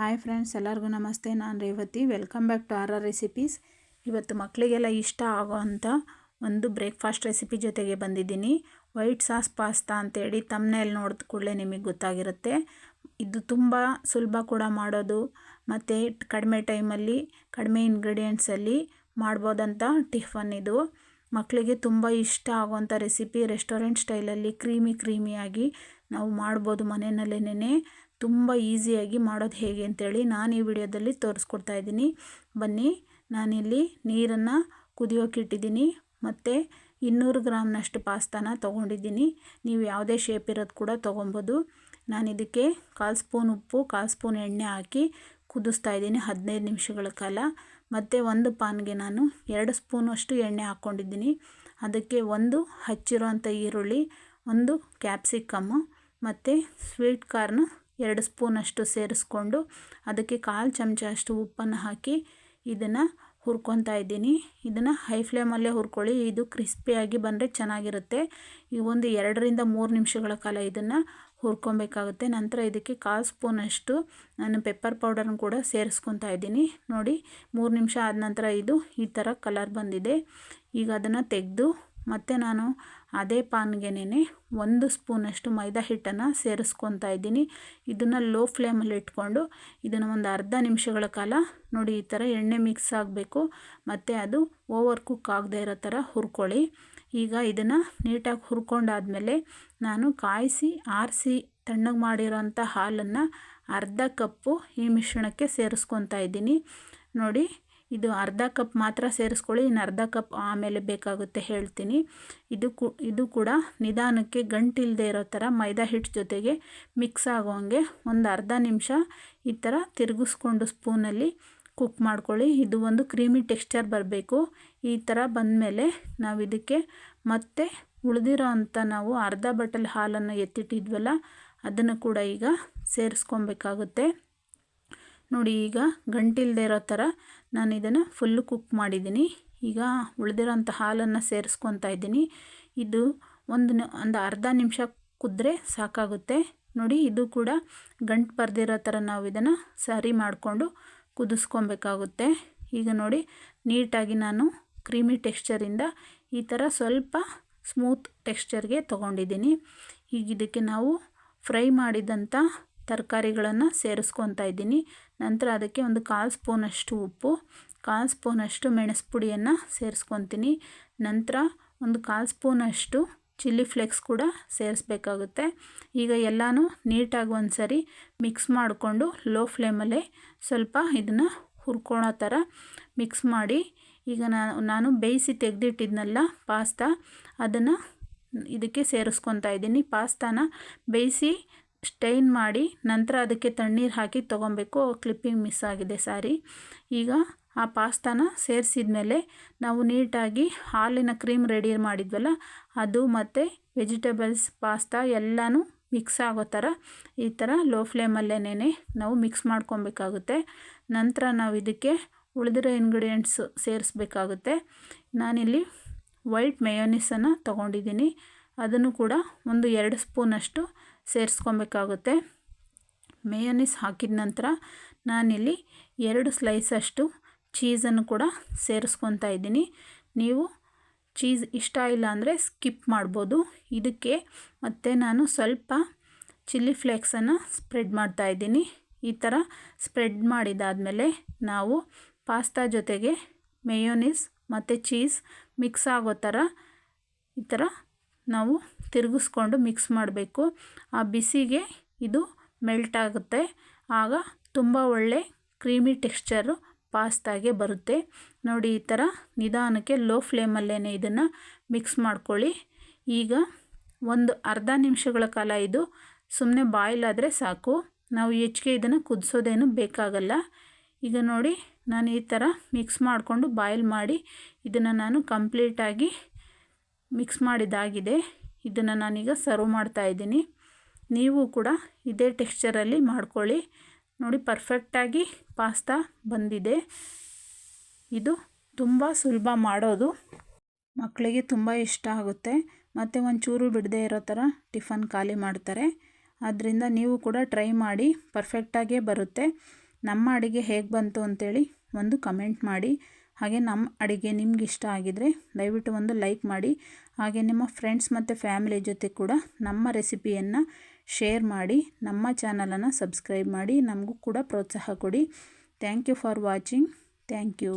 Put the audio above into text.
Hi friends, ಎಲ್ಲರಿಗೂ ನಮಸ್ತೆ. ನಾನು Revathi. Welcome back to R R recipes ಇವತ್ತು ಮಕ್ಕಳಿಗೆಲ್ಲ ಇಷ್ಟ ಆಗೋವಂಥ ಒಂದು ಬ್ರೇಕ್ಫಾಸ್ಟ್ ರೆಸಿಪಿ ಜೊತೆಗೆ ಬಂದಿದ್ದೀನಿ. ವೈಟ್ ಸಾಸ್ ಪಾಸ್ತಾ ಅಂತೇಳಿ ತಮ್ಮನೇಲಿ ನೋಡಿದ ಕೂಡಲೇ ನಿಮಗೆ ಗೊತ್ತಾಗಿರುತ್ತೆ. ಇದು ತುಂಬ ಸುಲಭ ಕೂಡ ಮಾಡೋದು. ಮತ್ತು ಕಡಿಮೆ ಟೈಮಲ್ಲಿ, ಕಡಿಮೆ ಇಂಗ್ರೀಡಿಯೆಂಟ್ಸಲ್ಲಿ ಮಾಡ್ಬೋದಂಥ ಟಿಫನ್ ಇದು. ಮಕ್ಕಳಿಗೆ ತುಂಬ ಇಷ್ಟ ಆಗುವಂಥ ರೆಸಿಪಿ ರೆಸ್ಟೋರೆಂಟ್ ಸ್ಟೈಲಲ್ಲಿ ಕ್ರೀಮಿ ಕ್ರೀಮಿಯಾಗಿ ನಾವು ಮಾಡ್ಬೋದು ಮನೆಯಲ್ಲೇ ತುಂಬ ಈಸಿಯಾಗಿ ಮಾಡೋದು ಹೇಗೆ ಅಂತೇಳಿ ನಾನು ಈ ವಿಡಿಯೋದಲ್ಲಿ ತೋರಿಸ್ಕೊಡ್ತಾ ಇದ್ದೀನಿ. ಬನ್ನಿ, ನಾನಿಲ್ಲಿ ನೀರನ್ನು ಕುದಿಯೋಕೆ ಇಟ್ಟಿದ್ದೀನಿ ಮತ್ತು ಇನ್ನೂರು ಗ್ರಾಮ್ನಷ್ಟು ಪಾಸ್ತಾನ ತೊಗೊಂಡಿದ್ದೀನಿ. ನೀವು ಯಾವುದೇ ಶೇಪ್ ಇರೋದು ಕೂಡ ತೊಗೊಬೋದು. ನಾನು ಇದಕ್ಕೆ ಕಾಲು ಸ್ಪೂನ್ ಉಪ್ಪು, ಕಾಲು ಸ್ಪೂನ್ ಎಣ್ಣೆ ಹಾಕಿ ಕುದಿಸ್ತಾ ಇದ್ದೀನಿ ಹದಿನೈದು ನಿಮಿಷಗಳ ಕಾಲ. ಮತ್ತು ಒಂದು ಪಾನ್ಗೆ ನಾನು ಎರಡು ಸ್ಪೂನಷ್ಟು ಎಣ್ಣೆ ಹಾಕ್ಕೊಂಡಿದ್ದೀನಿ. ಅದಕ್ಕೆ ಒಂದು ಹಚ್ಚಿರೋಂಥ ಈರುಳ್ಳಿ, ಒಂದು ಕ್ಯಾಪ್ಸಿಕಮ್ಮು ಮತ್ತು ಸ್ವೀಟ್ ಕಾರ್ನ್ ಎರಡು ಸ್ಪೂನಷ್ಟು ಸೇರಿಸ್ಕೊಂಡು ಅದಕ್ಕೆ ಕಾಲು ಚಮಚ ಅಷ್ಟು ಉಪ್ಪನ್ನು ಹಾಕಿ ಇದನ್ನು ಹುರ್ಕೊತಾ ಇದ್ದೀನಿ. ಇದನ್ನು ಹೈ ಫ್ಲೇಮಲ್ಲೇ ಹುರ್ಕೊಳ್ಳಿ. ಇದು ಕ್ರಿಸ್ಪಿಯಾಗಿ ಬಂದರೆ ಚೆನ್ನಾಗಿರುತ್ತೆ. ಈ ಒಂದು ಎರಡರಿಂದ ಮೂರು ನಿಮಿಷಗಳ ಕಾಲ ಇದನ್ನು ಹುರ್ಕೊಬೇಕಾಗುತ್ತೆ. ನಂತರ ಇದಕ್ಕೆ ಕಾಲು ಸ್ಪೂನಷ್ಟು ನಾನು ಪೆಪ್ಪರ್ ಪೌಡರ್ನ ಕೂಡ ಸೇರಿಸ್ಕೊತಾ ಇದ್ದೀನಿ. ನೋಡಿ, ಮೂರು ನಿಮಿಷ ಆದ ನಂತರ ಇದು ಈ ಥರ ಕಲರ್ ಬಂದಿದೆ. ಈಗ ಅದನ್ನು ತೆಗೆದು ಮತ್ತು ನಾನು ಅದೇ ಪಾನ್ಗೆನೇ ಒಂದು ಸ್ಪೂನಷ್ಟು ಮೈದಾ ಹಿಟ್ಟನ್ನು ಸೇರಿಸ್ಕೊತಾ ಇದ್ದೀನಿ. ಇದನ್ನು ಲೋ ಫ್ಲೇಮಲ್ಲಿ ಇಟ್ಕೊಂಡು ಇದನ್ನು ಒಂದು ಅರ್ಧ ನಿಮಿಷಗಳ ಕಾಲ ನೋಡಿ ಈ ಥರ ಎಣ್ಣೆ ಮಿಕ್ಸ್ ಆಗಬೇಕು. ಮತ್ತು ಅದು ಓವರ್ ಕುಕ್ ಆಗದೇ ಇರೋ ಥರ ಹುರ್ಕೊಳ್ಳಿ. ಈಗ ಇದನ್ನು ನೀಟಾಗಿ ಹುರ್ಕೊಂಡಾದಮೇಲೆ ನಾನು ಕಾಯಿಸಿ, ಆರಿಸಿ ತಣ್ಣಗೆ ಮಾಡಿರೋಂಥ ಹಾಲನ್ನು ಅರ್ಧ ಕಪ್ಪು ಈ ಮಿಶ್ರಣಕ್ಕೆ ಸೇರಿಸ್ಕೊತಾ ಇದ್ದೀನಿ. ನೋಡಿ ಇದು ಅರ್ಧ ಕಪ್ ಮಾತ್ರ ಸೇರಿಸ್ಕೊಳ್ಳಿ, ಇನ್ನು ಅರ್ಧ ಕಪ್ ಆಮೇಲೆ ಬೇಕಾಗುತ್ತೆ ಹೇಳ್ತೀನಿ. ಇದು ಕು, ಇದು ಕೂಡ ನಿಧಾನಕ್ಕೆ ಗಂಟಿಲ್ಲದೆ ಇರೋ ಥರ ಮೈದಾ ಹಿಟ್ಟು ಜೊತೆಗೆ ಮಿಕ್ಸ್ ಆಗೋಂಗೆ ಒಂದು ಅರ್ಧ ನಿಮಿಷ ಈ ಥರ ತಿರುಗಿಸ್ಕೊಂಡು ಸ್ಪೂನಲ್ಲಿ ಕುಕ್ ಮಾಡ್ಕೊಳ್ಳಿ. ಇದು ಒಂದು ಕ್ರೀಮಿ ಟೆಕ್ಸ್ಚರ್ ಬರಬೇಕು. ಈ ಥರ ಬಂದಮೇಲೆ ನಾವು ಇದಕ್ಕೆ ಮತ್ತೆ ಉಳಿದಿರೋ ಅಂಥ ನಾವು ಅರ್ಧ ಬಟಲ್ ಹಾಲನ್ನು ಎತ್ತಿಟ್ಟಿದ್ವಲ್ಲ, ಅದನ್ನು ಕೂಡ ಈಗ ಸೇರಿಸ್ಕೊಬೇಕಾಗುತ್ತೆ. ನೋಡಿ ಈಗ ಗಂಟಿಲ್ಲದೆ ಇರೋ ಥರ ನಾನು ಇದನ್ನು ಫುಲ್ಲು ಕುಕ್ ಮಾಡಿದ್ದೀನಿ. ಈಗ ಉಳಿದಿರೋಂಥ ಹಾಲನ್ನು ಸೇರಿಸ್ಕೊತಾ ಇದ್ದೀನಿ. ಇದು ಒಂದು ಒಂದು ಅರ್ಧ ನಿಮಿಷ ಕುದ್ರೆ ಸಾಕಾಗುತ್ತೆ. ನೋಡಿ ಇದು ಕೂಡ ಗಂಟು ಬರ್ದಿರೋ ಥರ ನಾವು ಇದನ್ನು ಸರಿ ಮಾಡಿಕೊಂಡು ಕುದಿಸ್ಕೊಬೇಕಾಗುತ್ತೆ. ಈಗ ನೋಡಿ ನೀಟಾಗಿ ನಾನು ಕ್ರೀಮಿ ಟೆಕ್ಸ್ಚರಿಂದ ಈ ಥರ ಸ್ವಲ್ಪ ಸ್ಮೂತ್ ಟೆಕ್ಸ್ಚರ್ಗೆ ತೊಗೊಂಡಿದ್ದೀನಿ. ಈಗ ಇದಕ್ಕೆ ನಾವು ಫ್ರೈ ಮಾಡಿದಂಥ ತರಕಾರಿಗಳನ್ನು ಸೇರಿಸ್ಕೊತಾ ಇದ್ದೀನಿ. ನಂತರ ಅದಕ್ಕೆ ಒಂದು ಕಾಲು ಸ್ಪೂನಷ್ಟು ಉಪ್ಪು, ಕಾಲು ಸ್ಪೂನಷ್ಟು ಮೆಣಸು ಪುಡಿಯನ್ನು ಸೇರಿಸ್ಕೊತೀನಿ. ನಂತರ ಒಂದು ಕಾಲು ಸ್ಪೂನಷ್ಟು ಚಿಲ್ಲಿ ಫ್ಲೇಕ್ಸ್ ಕೂಡ ಸೇರಿಸ್ಬೇಕಾಗುತ್ತೆ. ಈಗ ಎಲ್ಲನೂ ನೀಟಾಗಿ ಒಂದು ಸರಿ ಮಿಕ್ಸ್ ಮಾಡಿಕೊಂಡು ಲೋ ಫ್ಲೇಮಲ್ಲೇ ಸ್ವಲ್ಪ ಇದನ್ನು ಹುರ್ಕೊಳೋ ಥರ ಮಿಕ್ಸ್ ಮಾಡಿ, ಈಗ ನಾನು ನಾನು ಬೇಯಿಸಿ ತೆಗೆದಿಟ್ಟಿದ್ನಲ್ಲ ಪಾಸ್ತಾ, ಅದನ್ನು ಇದಕ್ಕೆ ಸೇರಿಸ್ಕೊತಾ ಇದ್ದೀನಿ. ಪಾಸ್ತಾನ ಬೇಯಿಸಿ ಸ್ಟೈನ್ ಮಾಡಿ ನಂತರ ಅದಕ್ಕೆ ತಣ್ಣೀರು ಹಾಕಿ ತೊಗೊಬೇಕು. ಕ್ಲಿಪ್ಪಿಂಗ್ ಮಿಸ್ ಆಗಿದೆ ಸಾರಿ. ಈಗ ಆ ಪಾಸ್ತಾನ ಸೇರಿಸಿದ ಮೇಲೆ ನಾವು ನೀಟಾಗಿ ಹಾಲಿನ ಕ್ರೀಮ್ ರೆಡಿ ಮಾಡಿದ್ವಲ್ಲ, ಅದು ಮತ್ತು ವೆಜಿಟೇಬಲ್ಸ್, ಪಾಸ್ತಾ ಎಲ್ಲನೂ ಮಿಕ್ಸ್ ಆಗೋ ಥರ ಈ ಥರ ಲೋ ಫ್ಲೇಮಲ್ಲೇನೇ ನಾವು ಮಿಕ್ಸ್ ಮಾಡ್ಕೊಬೇಕಾಗುತ್ತೆ. ನಂತರ ನಾವು ಇದಕ್ಕೆ ಉಳಿದಿರೋ ಇಂಗ್ರೀಡಿಯೆಂಟ್ಸ್ ಸೇರಿಸ್ಬೇಕಾಗುತ್ತೆ. ನಾನಿಲ್ಲಿ ವೈಟ್ ಮೇಯೋನಿಸನ್ನು ತೊಗೊಂಡಿದ್ದೀನಿ. ಅದನ್ನು ಕೂಡ ಒಂದು ಎರಡು ಸ್ಪೂನಷ್ಟು ಸೇರಿಸ್ಕೊಬೇಕಾಗುತ್ತೆ. ಮೇಯೋನಿಸ್ ಹಾಕಿದ ನಂತರ ನಾನಿಲ್ಲಿ ಎರಡು ಸ್ಲೈಸಷ್ಟು ಚೀಸನ್ನು ಕೂಡ ಸೇರಿಸ್ಕೊತಾ ಇದ್ದೀನಿ. ನೀವು ಚೀಸ್ ಇಷ್ಟ ಇಲ್ಲ ಅಂದರೆ ಸ್ಕಿಪ್ ಮಾಡ್ಬೋದು. ಇದಕ್ಕೆ ಮತ್ತು ನಾನು ಸ್ವಲ್ಪ ಚಿಲ್ಲಿ ಫ್ಲೇಕ್ಸನ್ನು ಸ್ಪ್ರೆಡ್ ಮಾಡ್ತಾ ಇದ್ದೀನಿ. ಈ ಥರ ಸ್ಪ್ರೆಡ್ ಮಾಡಿದಾದಮೇಲೆ ನಾವು ಪಾಸ್ತಾ ಜೊತೆಗೆ ಮೇಯೋನಿಸ್ ಮತ್ತು ಚೀಸ್ ಮಿಕ್ಸ್ ಆಗೋ ಥರ ಈ ಥರ ನಾವು ತಿರುಗಿಸ್ಕೊಂಡು ಮಿಕ್ಸ್ ಮಾಡಬೇಕು. ಆ ಬಿಸಿಗೆ ಇದು ಮೆಲ್ಟ್ ಆಗುತ್ತೆ. ಆಗ ತುಂಬ ಒಳ್ಳೆ ಕ್ರೀಮಿ ಟೆಕ್ಸ್ಚರು ಪಾಸ್ತಾಗೆ ಬರುತ್ತೆ. ನೋಡಿ, ಈ ಥರ ನಿಧಾನಕ್ಕೆ ಲೋ ಫ್ಲೇಮಲ್ಲೇ ಇದನ್ನು ಮಿಕ್ಸ್ ಮಾಡ್ಕೊಳ್ಳಿ. ಈಗ ಒಂದು ಅರ್ಧ ನಿಮಿಷಗಳ ಕಾಲ ಇದು ಸುಮ್ಮನೆ ಬಾಯ್ಲ್ ಆದರೆ ಸಾಕು. ನಾವು ಹೆಚ್ಚಿಗೆ ಇದನ್ನು ಕುದಿಸೋದೇನು ಬೇಕಾಗಲ್ಲ. ಈಗ ನೋಡಿ, ನಾನು ಈ ಥರ ಮಿಕ್ಸ್ ಮಾಡಿಕೊಂಡು ಬಾಯ್ಲ್ ಮಾಡಿ ಇದನ್ನು ನಾನು ಕಂಪ್ಲೀಟಾಗಿ ಮಿಕ್ಸ್ ಮಾಡಿದ್ದಾಗಿದೆ. ಇದನ್ನು ನಾನೀಗ ಸರ್ವ್ ಮಾಡ್ತಾ ಇದ್ದೀನಿ. ನೀವು ಕೂಡ ಇದೇ ಟೆಕ್ಸ್ಚರಲ್ಲಿ ಮಾಡ್ಕೊಳ್ಳಿ. ನೋಡಿ ಪರ್ಫೆಕ್ಟಾಗಿ ಪಾಸ್ತಾ ಬಂದಿದೆ. ಇದು ತುಂಬ ಸುಲಭ ಮಾಡೋದು. ಮಕ್ಕಳಿಗೆ ತುಂಬ ಇಷ್ಟ ಆಗುತ್ತೆ. ಮತ್ತು ಒಂಚೂರು ಬಿಡದೇ ಇರೋ ಥರ ಟಿಫನ್ ಖಾಲಿ ಮಾಡ್ತಾರೆ. ಆದ್ದರಿಂದ ನೀವು ಕೂಡ ಟ್ರೈ ಮಾಡಿ ಪರ್ಫೆಕ್ಟಾಗೇ ಬರುತ್ತೆ. ನಮ್ಮ ಅಡುಗೆ ಹೇಗೆ ಬಂತು ಅಂತೇಳಿ ಒಂದು ಕಮೆಂಟ್ ಮಾಡಿ. ಹಾಗೆ ನಮ್ಮ ಅಡುಗೆ ನಿಮ್ಗೆ ಇಷ್ಟ ಆಗಿದರೆ ದಯವಿಟ್ಟು ಒಂದು ಲೈಕ್ ಮಾಡಿ. ಹಾಗೆ ನಿಮ್ಮ ಫ್ರೆಂಡ್ಸ್ ಮತ್ತು ಫ್ಯಾಮಿಲಿ ಜೊತೆ ಕೂಡ ನಮ್ಮ ರೆಸಿಪಿಯನ್ನು ಶೇರ್ ಮಾಡಿ, ನಮ್ಮ ಚಾನಲನ್ನು ಸಬ್ಸ್ಕ್ರೈಬ್ ಮಾಡಿ, ನಮಗೂ ಕೂಡ ಪ್ರೋತ್ಸಾಹ ಕೊಡಿ. Thank you for watching thank you